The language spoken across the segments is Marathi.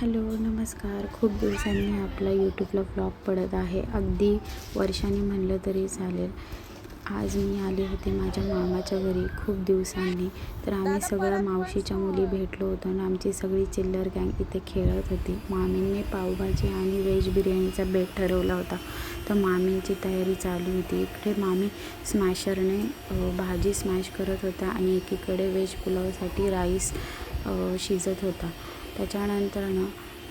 हॅलो नमस्कार. खूप दिवसांनी आपला यूट्यूबला ब्लॉग पडत आहे. अगदी वर्षांनी म्हणलं तरी चालेल. आज मी आले होते माझ्या मामाच्या घरी खूप दिवसांनी. तर आम्ही सगळ्या मावशीच्या मुली भेटलो होतो आणि आमची सगळी चिल्लर गँग इथे खेळत होती. मामींनी पावभाजी आणि व्हेज बिर्याणीचा बेट ठरवला होता. तर मामींची तयारी चालू होती. इकडे मामी स्मॅशरने भाजी स्मॅश करत होता आणि एकीकडे व्हेज पुलावसाठी राईस शिजत होता. त्याच्यानंतर ना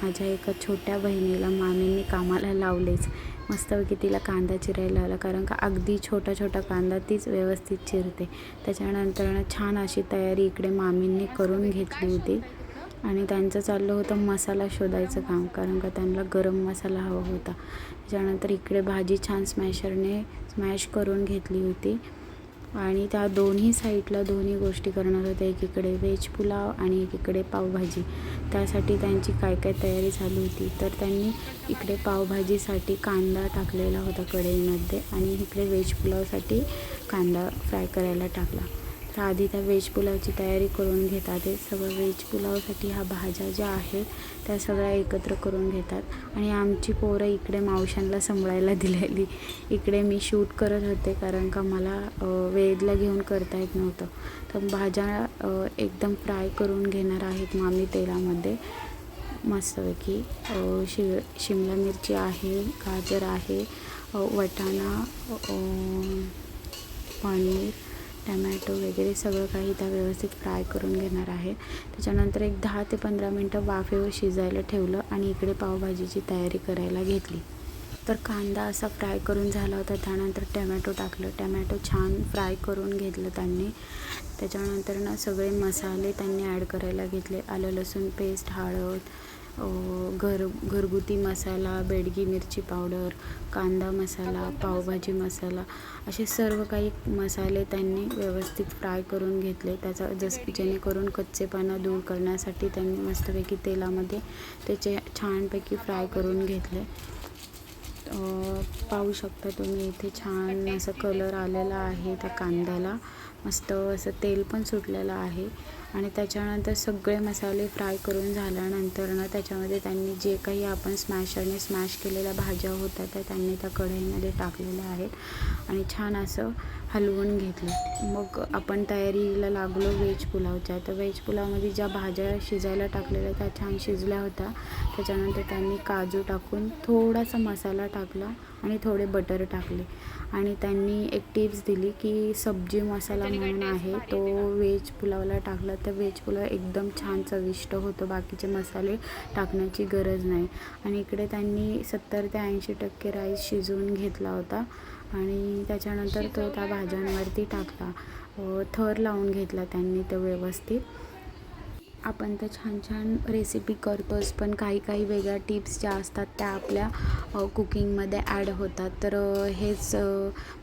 माझ्या एका छोट्या बहिणीला मामींनी कामाला लावलेच. मस्तपैकी तिला कांदा चिरायला लावला कारण का अगदी छोटा छोटा कांदा तीच व्यवस्थित चिरते. त्याच्यानंतर ना छान अशी तयारी इकडे मामींनी करून घेतली होती. आणि त्यांचं चाललं होतं मसाला शोधायचं काम कारण का त्यांना गरम मसाला हवा होता. त्याच्यानंतर इकडे भाजी छान स्मॅशरने स्मॅश करून घेतली होती. आणि त्या दोन्ही साईडला दोन्ही गोष्टी करणार होत्या. एकीकडे व्हेज पुलाव आणि एकीकडे पावभाजी. त्यासाठी त्यांची काय काय तयारी झाली होती? तर त्यांनी इकडे पावभाजीसाठी कांदा टाकलेला होता कढईमध्ये आणि इकडे व्हेज पुलावसाठी कांदा फ्राय करायला टाकला. तर आधी त्या व्हेज पुलावची तयारी करून घेतात. सगळं व्हेज पुलावसाठी ह्या भाज्या ज्या आहेत त्या सगळ्या एकत्र करून घेतात. आणि आमची पोरं इकडे मावशांना सांभाळायला दिलेली. इकडे मी शूट करत होते कारण का मला वेदला घेऊन करता येत नव्हतं. तर भाज्या एकदम फ्राय करून घेणार आहेत मामी तेलामध्ये. मस्तपैकी शि शिमला मिरची आहे गाजर आहे वटाणा पनीर टमॅटो वगैरे सगळं काही त्या व्यवस्थित फ्राय करून घेणार आहे. त्याच्यानंतर एक दहा ते पंधरा मिनटं वाफेवर शिजायला ठेवलं आणि इकडे पावभाजीची तयारी करायला घेतली. तर कांदा असा फ्राय करून झाला होता त्यानंतर टमॅटो टाकलं. टमॅटो छान फ्राय करून घेतलं त्यांनी. त्याच्यानंतर ना सगळे मसाले त्यांनी ॲड करायला घेतले. आलं लसूण पेस्ट हळद घर घरगुती मसाला बेडगी मिरची पावडर कांदा मसाला पावभाजी मसाला असे सर्व काही मसाले त्यांनी व्यवस्थित फ्राय करून घेतले. त्याचा जस जेणेकरून कच्चेपणा दूर करण्यासाठी त्यांनी मस्तपैकी तेलामध्ये त्याचे छानपैकी फ्राय करून घेतले. पाहू शकता तुम्ही इथे छान असं कलर आलेला आहे त्या कांद्याला. मस्त असं तेल पण सुटलेलं आहे. आणि त्याच्यानंतर सगळे मसाले फ्राय करून झाल्यानंतर ना त्याच्यामध्ये त्यांनी जे काही आपण स्मॅशरने स्मॅश केलेल्या भाज्या होत्या त्या त्यांनी त्या कढईमध्ये टाकलेल्या आहेत. आणि छान असं हलवून घेतलं. मग आपण तयारीला लागलो व्हेज पुलावच्या. तर व्हेज पुलावमध्ये ज्या भाज्या शिजायला टाकलेल्या त्या छान शिजल्या होत्या. त्याच्यानंतर त्यांनी काजू टाकून थोडासा मसाला टाकला. आणि थोडे बटर टाकले. आणि त्यांनी एक टिप्स दिली की सब्जी मसाला म्हणून आहे तो व्हेज पुलावला टाकला तर व्हेज पुलाव एकदम छान चविष्ट होतो बाकीचे मसाले टाकण्याची गरज नाही. आणि इकडे त्यांनी सत्तर ते ऐंशी टक्के राईस शिजवून घेतला होता आणि त्याच्यानंतर तो त्या भाज्यांवरती टाकला. थर लावून घेतला त्यांनी तो व्यवस्थित. आपण तर छान छान रेसिपी करतोच पण काही काही वेगळ्या टिप्स ज्या असतात त्या आपल्या कुकिंगमध्ये ॲड होतात. तर हेच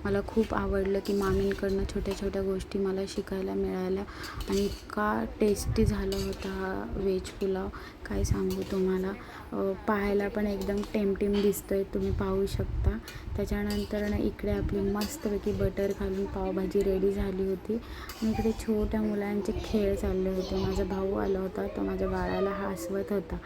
मला खूप आवडलं की मामींकडनं छोट्या छोट्या गोष्टी मला शिकायला मिळाल्या आणि इतका टेस्टी झाला होता हा व्हेज पुलाव. काय सांगू तुम्हाला? पाहायला पण एकदम टेमटेम दिसतोय तुम्ही पाहू शकता. त्याच्यानंतर ना इकडे आपली मस्तपैकी बटर घालून पावभाजी रेडी झाली होती. आणि इकडे छोट्या मुलांचे खेळ चालले होते. माझा भाऊ आला होता तो माझ्या बाळाला हसवत होता.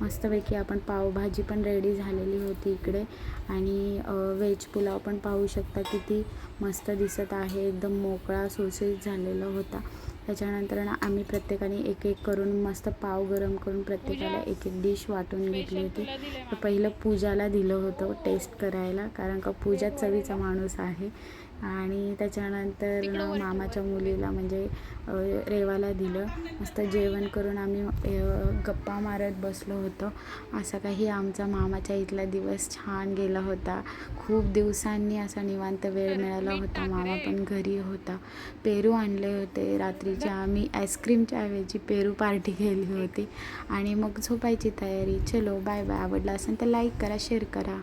मस्तपैकी आपण पावभाजी पण रेडी झालेली होती इकडे. आणि व्हेज पुलाव पण पाहू शकता किती मस्त दिसत आहे. एकदम मोकळा सुसुसीत झालेला होता. त्याच्यानंतर ना आम्ही प्रत्येकाने एक एक करून मस्त पाव गरम करून प्रत्येकाला एक एक डिश वाटून घेतली होती. तर पहिलं पूजाला दिलं होतं टेस्ट करायला कारण का पूजा चवीचा माणूस आहे. आणि त्याच्यानंतर मामाच्या मुलीला म्हणजे रेवाला दिलं. मस्त जेवण करून आम्ही गप्पा मारत बसलो होतो. असा काही आमचा मामाच्या इथला दिवस छान गेला होता. खूप दिवसांनी असा निवांत वेळ मिळाला होता. मामा पण घरी होता. पेरू आणले होते. रात्रीचे आम्ही आईस्क्रीमच्या ऐवजी पेरू पार्टी केली होती. आणि मग झोपायची तयारी. चलो बाय बाय. आवडला असेल तर लाईक करा शेअर करा.